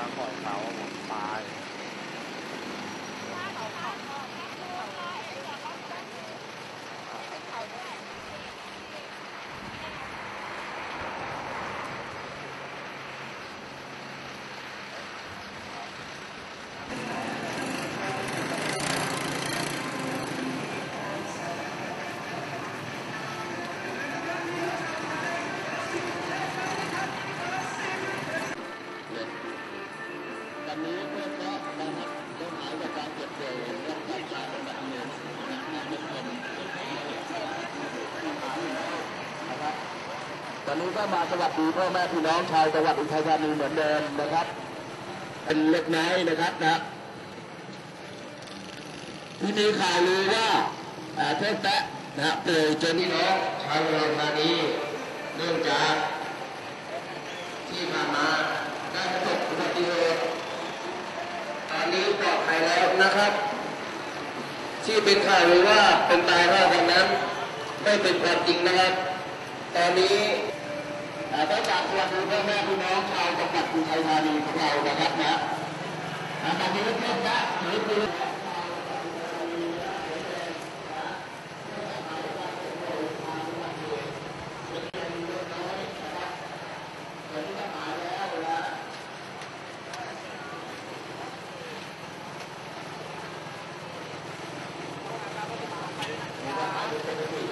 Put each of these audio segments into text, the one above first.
down อนนี้ก็มาสวัสดีพ่อแม่พี่น้องชาวจังหวัดอุทัยธานีเหมือนเดิมนะครับ เป็นเล็กน้อยนะครับนะที่มีข่าวลือว่าอ่าเทพแปะนะครับเปลยจนพี่น้องชาวอุทัยธานีเนื่องจากที่ผ่ามาได้ประสบอุบัติเหตุตอนนี้ปลอดภัยแล้วนะครับที่เป็นข่าวหรือว่าเป็นตายรอดดังนั้นไม่เป็นความจริงนะครับ ตอนนี้ เอ่อต้องการสวัสดีพ่อแม่พี่น้องชาวจังหวัดอุทัยธานีของเรานะครับนะอาตอนนี้เพื่อนนะหรือคือ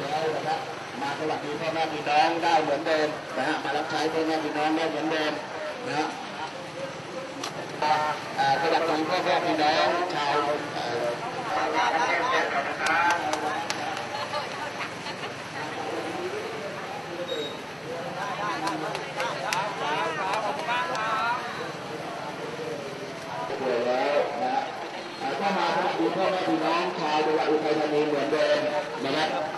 แล้วนะครับ มาสวัสดีพ่อแม่พี่น้องได้เหมือนเดิมนะฮะมารับใช้พ่อแม่พี่น้องได้เหมือนเดิมนะฮะอ่าอ่าสวัสดีพ่อแม่พี่น้องชาวเข้าก็มาสวัสดีพ่อแม่พี่น้องชาวจังหวัดอุทัยธานีเหมือนเดิมนะครับ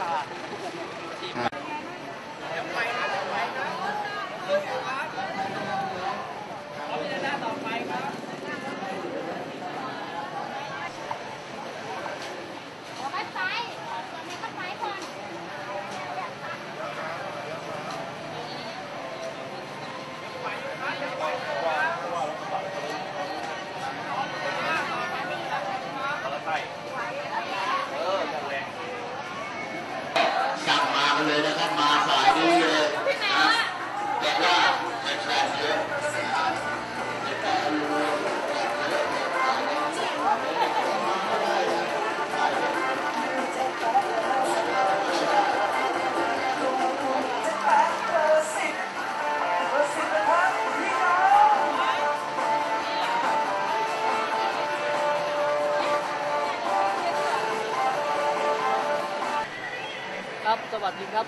ครับ สวัสดีครับ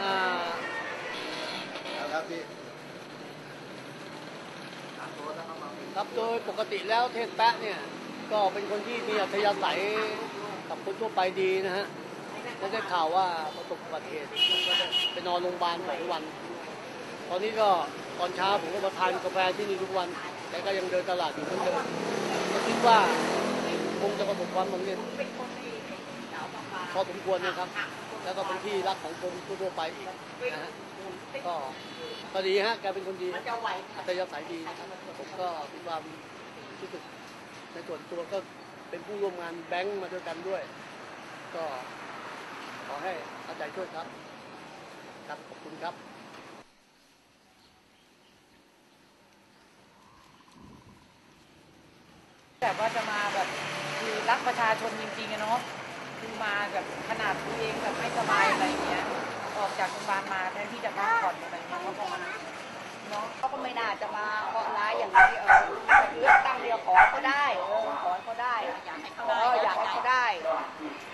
อ่าครับพี่ครับโดยปกติแล้วเทศแปะเนี่ย ก็เป็นคนที่มีอัธยาศัยกับคนทั่วไปดีนะฮะและได้ข่าวว่าประสบอุบัติเหตุแล้วก็ได้ไปนอนโรงพยาบาลสองวัน ตอนนี้ก็ตอนเช้าผมก็มาทานกาแฟที่นี่ทุกวัน แต่ก็ยังเดินตลาดอยู่เหมือนเดิมก็คิดว่าคงจะประสบความสำเร็จพอสมควรนะครับ แล้วก็เป็นที่รักของคนทั่วไปอีกนะฮะก็ก็ดีฮะแกเป็นคนดีอัตยาศัยดีนะครับผมก็มีความรู้สึกในส่วนตัวก็เป็นผู้ร่วมงานแบงค์มาด้วยกันด้วย ก็ขอให้อาใจช่วยครับ ครับขอบคุณครับแบบว่าจะมาแบบคือรักประชาชนจริงๆอะเนาะ คือมาแบบขนาดตัวเองแบบไม่สบายอะไรเงี้ย ออกจากโรงพยาบาลมาแทนที่จะพักผ่อนอะไรเงี้ยเขาก็มาเนาะเขาก็ไม่น่าจะมาเคาะร้ายอย่างนี้เออเลือกตั้งเดียวขอเขาได้เออขอให้เขาได้อยากให้เขาได้อยากให้เขาได้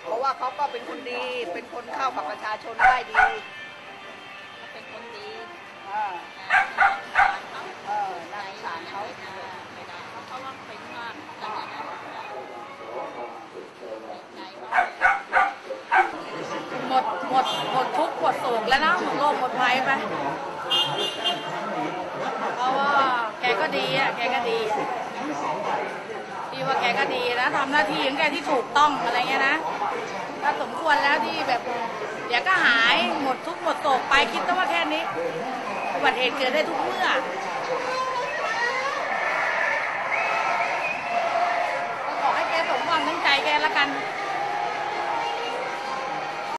เพราะว่าเขาก็เป็นคนดีเป็นคนเข้ากับประชาชนได้ดี แล้วนะหมดโรคหมดภัยไปเพราะว่าแกก็ดีอะแกก็ดีที่ว่าแกก็ดีนะทำหน้าที่ของแกที่ถูกต้องอะไรเงี้ยนะถ้าสมควรแล้วที่แบบเดี๋ยวก็หายหมดทุกหมดโศกไปคิดแต่ว่าแค่นี้อุบัติเหตุเกิดได้ทุกเมื่อขอให้แกสมหวังทั้งใจแกละกัน